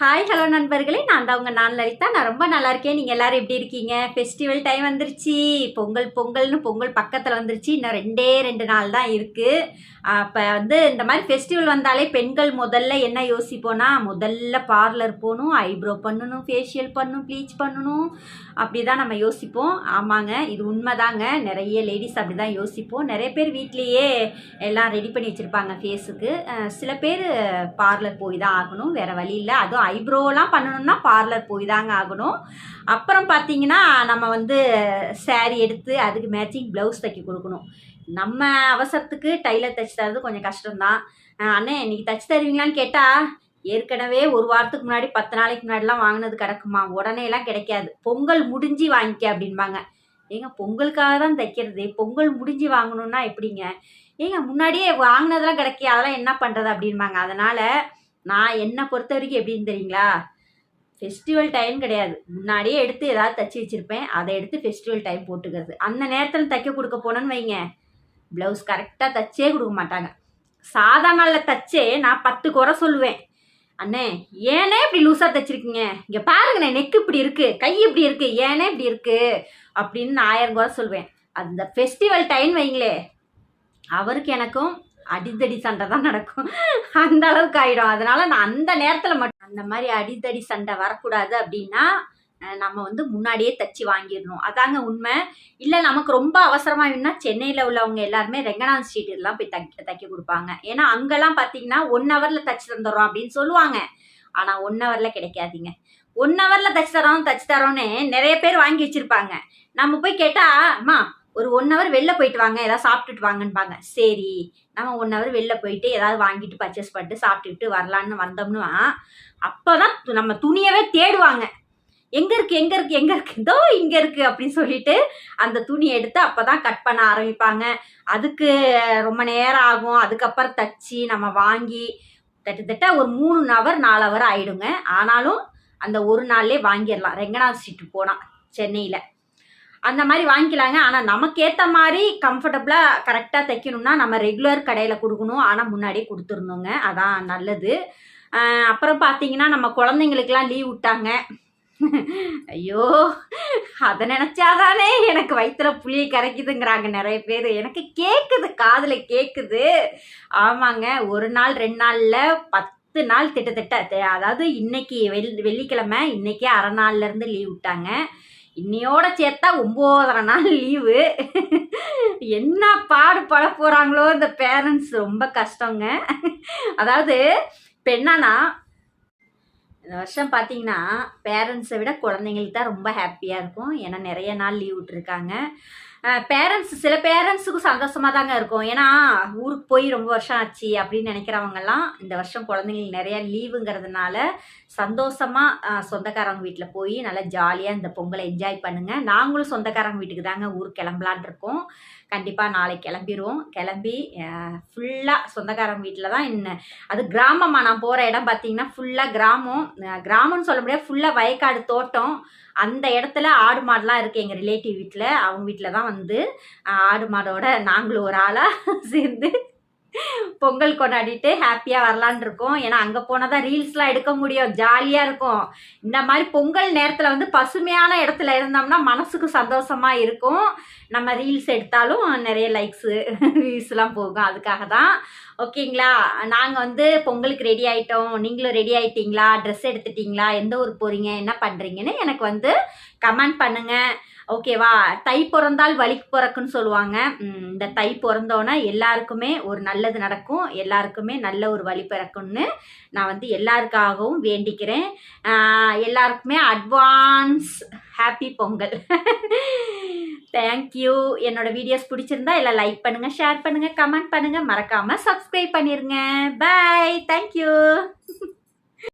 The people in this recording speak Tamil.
ஹாய் ஹலோ நண்பர்களே. நான் தான் உங்கள் நான் லலிதா. நான் ரொம்ப நல்லா இருக்கேன். நீங்கள் எல்லோரும் எப்படி இருக்கீங்க? ஃபெஸ்டிவல் டைம் வந்துருச்சு. பொங்கல் பொங்கல்னு பொங்கல் பக்கத்தில் வந்துருச்சு. இன்னும் ரெண்டே ரெண்டு நாள் தான் இருக்குது அப்போ வந்து இந்த மாதிரி ஃபெஸ்டிவல் வந்தாலே பெண்கள் முதல்ல என்ன யோசிப்போனா முதல்ல பார்லர் போகணும் ஐப்ரோ பண்ணணும் ஃபேஷியல் பண்ணணும் ப்ளீச் பண்ணணும். அப்படி தான் நம்ம யோசிப்போம். ஆமாங்க இது உண்மைதாங்க. நிறைய லேடிஸ் அப்படி தான் யோசிப்போம். நிறைய பேர் வீட்லேயே எல்லாம் ரெடி பண்ணி வச்சுருப்பாங்க ஃபேஸுக்கு சில பேர் பார்லர் போய் தான் ஆகணும். வேறு வழி இல்லை. அதுவும் ஐப்ரோலாம் பண்ணணும்னா பார்லர் போய் தாங்க ஆகணும். அப்புறம் பார்த்தீங்கன்னா நம்ம வந்து சேரீ எடுத்து அதுக்கு மேட்சிங் ப்ளவுஸ் தைக்க கொடுக்கணும். நம்ம அவசரத்துக்கு டைலர் தைச்சு தரது கொஞ்சம் கஷ்டம்தான். அண்ணே இன்னைக்கு தைச்சு தருவீங்களான்னு கேட்டால் ஏற்கனவே ஒரு வாரத்துக்கு முன்னாடி பத்து நாளைக்கு முன்னாடிலாம் வாங்கினது கிடக்குமா? உடனேலாம் கிடைக்காது. பொங்கல் முடிஞ்சு வாங்கிக்க அப்படின்பாங்க ஏங்க பொங்கலுக்காக தான் தைக்கிறது. பொங்கல் முடிஞ்சு வாங்கணும்னா எப்படிங்க? ஏங்க முன்னாடியே வாங்கினதெல்லாம் கிடைக்கி அதெல்லாம் என்ன பண்ணுறது அப்படின்பாங்க அதனால் நான் என்னை பொறுத்த வரைக்கும் எப்படின்னு தெரியுங்களா? ஃபெஸ்டிவல் டைம் கிடையாது. முன்னாடியே எடுத்து ஏதாவது தச்சு வச்சுருப்பேன். அதை எடுத்து ஃபெஸ்டிவல் டைம் போட்டுக்கிறது. அந்த நேரத்தில் தைக்க கொடுக்க போனேன்னு வைங்க. ப்ளவுஸ் கரெக்டாக தச்சே கொடுக்க மாட்டாங்க. சாதா நாளில் தச்சே நான் பத்து குறை சொல்லுவேன். அண்ணே ஏனே இப்படி லூஸாக தைச்சிருக்கீங்க? இங்கே பாருங்கண்ணே நெக்கு இப்படி இருக்குது கை இப்படி இருக்குது ஏனே இப்படி இருக்குது அப்படின்னு நான் ஆயிரம் குறை சொல்லுவேன். அந்த ஃபெஸ்டிவல் டைம் வைங்களே அவருக்கு எனக்கும் அடித்தடி சண்டை தான் நடக்கும். அந்த அளவுக்கு ஆயிடும். அதனால நான் அந்த நேரத்தில் மட்டும் அந்த மாதிரி அடித்தடி சண்டை வரக்கூடாது அப்படின்னா நம்ம வந்து முன்னாடியே தச்சு வாங்கிடணும். அதாங்க உண்மை. இல்லை நமக்கு ரொம்ப அவசரமாக வேணும்னா சென்னையில் உள்ளவங்க எல்லாருமே ரெங்கநாத் ஸ்ட்ரீட் இதெல்லாம் போய் தைக்க தைக்க கொடுப்பாங்க. ஏன்னா அங்கெல்லாம் பார்த்தீங்கன்னா ஒன் ஹவரில் தச்சு தந்துடுறோம் அப்படின்னு சொல்லுவாங்க. ஆனால் ஒன் ஹவரில் கிடைக்காதீங்க. ஒன் ஹவரில் தச்சு தரோம் தச்சு தரோன்னு நிறைய பேர் வாங்கி வச்சுருப்பாங்க. நம்ம போய் கேட்டால் அம்மா ஒரு ஒன் ஹவர் வெளில போயிட்டு வாங்க ஏதாவது சாப்பிட்டுட்டு வாங்கன்பாங்க. சரி நம்ம ஒன் ஹவர் வெளில போயிட்டு ஏதாவது வாங்கிட்டு பர்ச்சேஸ் பண்ணிட்டு சாப்பிட்டுட்டு வரலான்னு வந்தோம்னா அப்போ தான் நம்ம துணியவே தேடுவாங்க. எங்கே இருக்குது எங்கே இருக்குது எங்கே இருக்குது இதோ இங்கே இருக்குது அப்படின்னு சொல்லிட்டு அந்த துணி எடுத்து அப்போ தான் கட் பண்ண ஆரம்பிப்பாங்க. அதுக்கு ரொம்ப நேரம் ஆகும். அதுக்கப்புறம் தச்சு நம்ம வாங்கி கிட்டத்தட்ட ஒரு மூணு ஹவர் நாலு ஹவர் ஆயிடுங்க. ஆனாலும் அந்த ஒரு நாள்லேயே வாங்கிடலாம். ரெங்கநாத் ஸ்ட்ரீட் போனால் சென்னையில். அந்த மாதிரி வாங்கிக்கலாங்க. ஆனால் நமக்கு ஏற்ற மாதிரி கம்ஃபர்டபுளாக கரெக்டாக தைக்கணும்னா நம்ம ரெகுலர் கடையில் கொடுக்கணும். ஆனால் முன்னாடியே கொடுத்துடணுங்க. அதான் நல்லது. அப்புறம் பார்த்தீங்கன்னா நம்ம குழந்தைங்களுக்கெல்லாம் லீவ் விட்டாங்க. ஐயோ அதை நினச்சாதானே எனக்கு வயிற்றுல புளியை கரைக்குதுங்கிறாங்க நிறைய பேர். எனக்கு கேட்குது காதில் கேட்குது ஆமாங்க ஒரு நாள் ரெண்டு நாளில் பத்து நாள் திட்டத்தட்ட தெ- அதாவது இன்னைக்கு வெள் வெள்ளிக்கிழமை இன்னைக்கே அரை நாள்லேருந்து லீவ் விட்டாங்க. இன்னையோட சேர்த்தா ஒம்போதரை நாள் லீவு என்ன பாடுபட போகிறாங்களோ இந்த பேரண்ட்ஸ் ரொம்ப கஷ்டங்க. அதாவது பெண்ணானா இந்த வருஷம் பார்த்தீங்கன்னா பேரண்ட்ஸை விட குழந்தைங்களுக்கு தான் ரொம்ப ஹாப்பியாக இருக்கும். ஏன்னா நிறைய நாள் லீவ் விட்டுருக்காங்க. பேரண்ட்ஸ் சில பேரண்ட்ஸுக்கும் சந்தோஷமாக தாங்க இருக்கும். ஏன்னா ஊருக்கு போய் ரொம்ப வருஷம் ஆச்சு அப்படின்னு நினைக்கிறவங்கெல்லாம் இந்த வருஷம் குழந்தைங்களுக்கு நிறைய லீவுங்கிறதுனால சந்தோஷமாக சொந்தக்காரங்க வீட்டில் போய் நல்லா ஜாலியாக இந்த பொங்கலை என்ஜாய் பண்ணுங்கள் நாங்களும் சொந்தக்காரங்க வீட்டுக்கு தாங்க ஊருக்கு கிளம்பலான் இருக்கோம். கண்டிப்பாக நாளைக்கு கிளம்பிடுவோம் கிளம்பி ஃபுல்லாக சொந்தக்காரங்க வீட்டில் தான் இன்னும் அது கிராமமாக நான் போகிற இடம் பார்த்தீங்கன்னா ஃபுல்லாக கிராமம். கிராமம்னு சொல்ல முடியாது ஃபுல்லாக வயக்காடு தோட்டம். அந்த இடத்துல ஆடு மாடுலாம் இருக்குது எங்கள் ரிலேட்டிவ் வீட்டில் அவங்க வீட்டில் தான் வந்து ஆடு மாடோட நாங்களும் ஒரு ஆளாக சேர்ந்து பொங்கல் கொண்டாடிட்டு ஹாப்பியாக வரலான் இருக்கோம். ஏன்னா அங்கே போனால் தான் ரீல்ஸ்லாம் எடுக்க முடியும். ஜாலியாக இருக்கும். இந்த மாதிரி பொங்கல் நேரத்தில் வந்து பசுமையான இடத்துல இருந்தோம்னா மனசுக்கு சந்தோஷமாக இருக்கும். நம்ம ரீல்ஸ் எடுத்தாலும் நிறைய லைக்ஸு வியூஸ்லாம் போகும். அதுக்காக தான். ஓகேங்களா நாங்கள் வந்து பொங்கலுக்கு ரெடி ஆகிட்டோம் நீங்களும் ரெடி ஆகிட்டீங்களா ட்ரெஸ் எடுத்துட்டீங்களா? எந்த ஊருக்கு போகிறீங்க என்ன பண்ணுறீங்கன்னு எனக்கு வந்து கமெண்ட் பண்ணுங்கள் ஓகேவா? தை பிறந்தால் வலிக்கு பிறக்குன்னு சொல்லுவாங்க. இந்த தை பிறந்தோன்னே எல்லாருக்குமே ஒரு நல்லது நடக்கும். எல்லாருக்குமே நல்ல ஒரு வழி பிறக்கும்னு நான் வந்து எல்லாருக்காகவும் வேண்டிக்கிறேன். எல்லாருக்குமே advance happy Pongal. Thank you என்னோட வீடியோஸ் பிடிச்சிருந்தா எல்லாம் லைக் பண்ணுங்கள் ஷேர் பண்ணுங்கள் கமெண்ட் பண்ணுங்கள் மறக்காமல் சப்ஸ்கிரைப் பண்ணிடுங்க பை தேங்க்யூ